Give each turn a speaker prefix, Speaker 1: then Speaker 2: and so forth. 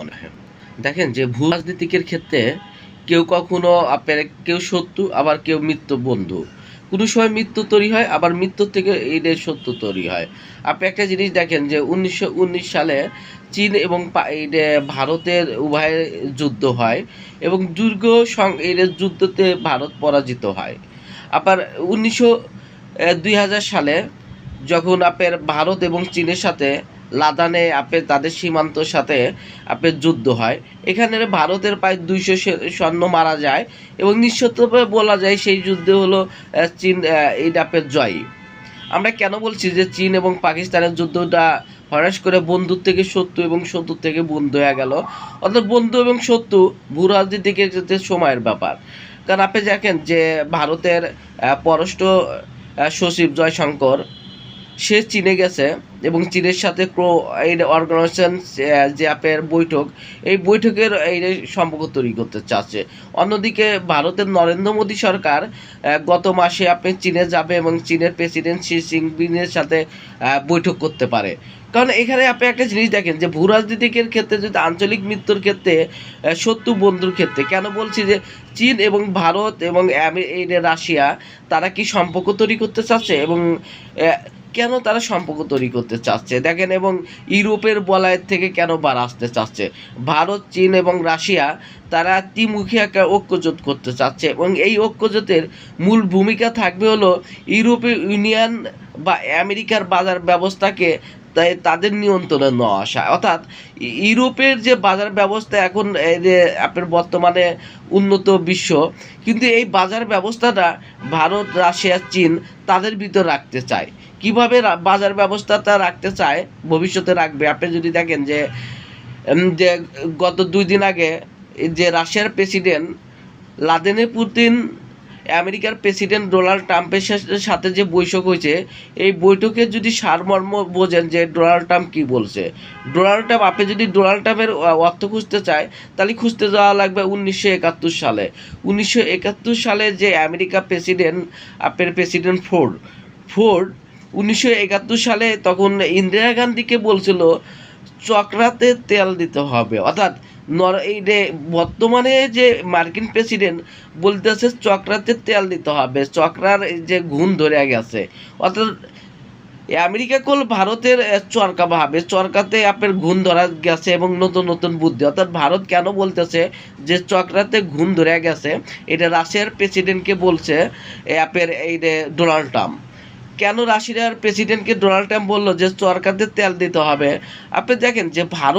Speaker 1: মনে হয়। দেখেন যে ভূ রাজনীতিকের ক্ষেত্রে কেউ কখনো আপনার কেউ শত্রু, আবার কেউ মিত্র বন্ধু। কোনো সময় মৃত্যু তৈরি হয়, আবার মৃত্যু থেকে এই এদের সত্য তৈরি হয়। আপনি একটা জিনিস দেখেন যে উনিশশো উনিশ সালে চীন এবং ভারতের উভয় যুদ্ধ হয় এবং এই যে যুদ্ধতে ভারত পরাজিত হয়। আবার উনিশশো দুই সালে যখন আপনার ভারত এবং চীনের সাথে লাদানে আপনার তাদের সীমান্তর সাথে আপনার যুদ্ধ হয়। এখানে ভারতের প্রায় দুইশো সৈন্য মারা যায় এবং নিঃসত্যভাবে বলা যায় সেই যুদ্ধে হলো চীন এই ডাপের জয়ী। আমরা কেন বলছি যে চীন এবং পাকিস্তানের যুদ্ধটা হরাস করে বন্ধুর থেকে শত্রু এবং শত্রু থেকে বন্ধু হয়ে গেল। অর্থাৎ বন্ধু এবং শত্রু ভূ রাজনীতিকে যেতে সময়ের ব্যাপার। কারণ আপনি দেখেন যে ভারতের পররাষ্ট্র সচিব জয়শঙ্কর সে চীনে গেছে এবং চীনের সাথে ক্রো, এই অর্গানাইজেশন যে আপনার বৈঠক, এই বৈঠকের এই সম্পর্ক তৈরি করতে চাচ্ছে। অন্যদিকে ভারতের নরেন্দ্র মোদী সরকার গত মাসে আপনি চীনে যাবে এবং চীনের প্রেসিডেন্ট শি জিনপিংয়ের সাথে বৈঠক করতে পারে। কারণ এখানে আপনি একটা জিনিস দেখেন যে ভূ রাজনীতিকের ক্ষেত্রে যদি আঞ্চলিক মৃত্যুর ক্ষেত্রে শত্রু বন্ধুর ক্ষেত্রে, কেন বলছি যে চীন এবং ভারত এবং রাশিয়া, তারা কি সম্পর্ক তৈরি করতে চাচ্ছে এবং কেন তারা সম্পর্ক তৈরি করতে চাচ্ছে? দেখেন, এবং ইউরোপের বলায়ের থেকে কেন বার আসতে চাচ্ছে? ভারত, চীন এবং রাশিয়া, তারা ত্রিমুখী একটা ঐক্যজোট করতে চাচ্ছে। এবং এই ঐক্যজোটের মূল ভূমিকা থাকবে হলো ইউরোপীয় ইউনিয়ন বা আমেরিকার বাজার ব্যবস্থাকে তাই তাদের নিয়ন্ত্রণে নেওয়া আসা। অর্থাৎ, ইউরোপের যে বাজার ব্যবস্থা এখন যে আপনার বর্তমানে উন্নত বিশ্ব, কিন্তু এই বাজার ব্যবস্থাটা ভারত, রাশিয়া, চীন তাদের ভিতর রাখতে চায়। কীভাবে বাজার ব্যবস্থাটা রাখতে চায়, ভবিষ্যতে রাখবে? আপনি যদি দেখেন যে যে গত দুই দিন আগে যে রাশিয়ার প্রেসিডেন্ট লাদেনে পুতিন, আমেরিকার প্রেসিডেন্ট ডোনাল্ড ট্রাম্পের সাথে যে বৈঠক হয়েছে, এই বৈঠকে যদি সারমর্ম বোঝেন যে ডোনাল্ড ট্রাম্প কি বলছে? ডোনাল্ড ট্রাম্প, আপনি যদি ডোনাল্ড ট্রাম্পের অর্থ খুঁজতে চায়, তাহলে খুঁজতে যাওয়া লাগবে উনিশশো একাত্তর সালে। উনিশশো একাত্তর সালে যে আমেরিকা প্রেসিডেন্ট, আপনার প্রেসিডেন্ট ফোর্ড ফোর্ড উনিশশো একাত্তর সালে তখন ইন্দিরা গান্ধীকে বলছিল, চক্রাতে তেল দিতে হবে। অর্থাৎ নর, এই যে বর্তমানে যে মার্কিন প্রেসিডেন্ট বলতেছে, চক্রাতে তেল দিতে হবে। চক্রার যে ঘুণ ধরে গেছে। অর্থাৎ আমেরিকা কল ভারতের চরকা ভাবে, চরকাতে আপনার ঘুণ ধরা গেছে এবং নতুন নতুন বুদ্ধি। অর্থাৎ ভারত কেন বলতেছে যে চক্রাতে ঘুণ ধরে গেছে? এটা রাশিয়ার প্রেসিডেন্টকে বলছে আপনার এই ডোনাল্ড ট্রাম্প। কেন রাশিয়ার প্রেসিডেন্টকে ডোনাল্ড ট্রাম্প বলল যে সরকারদের তেল দিতে হবে? আপনি দেখেন যে ভারত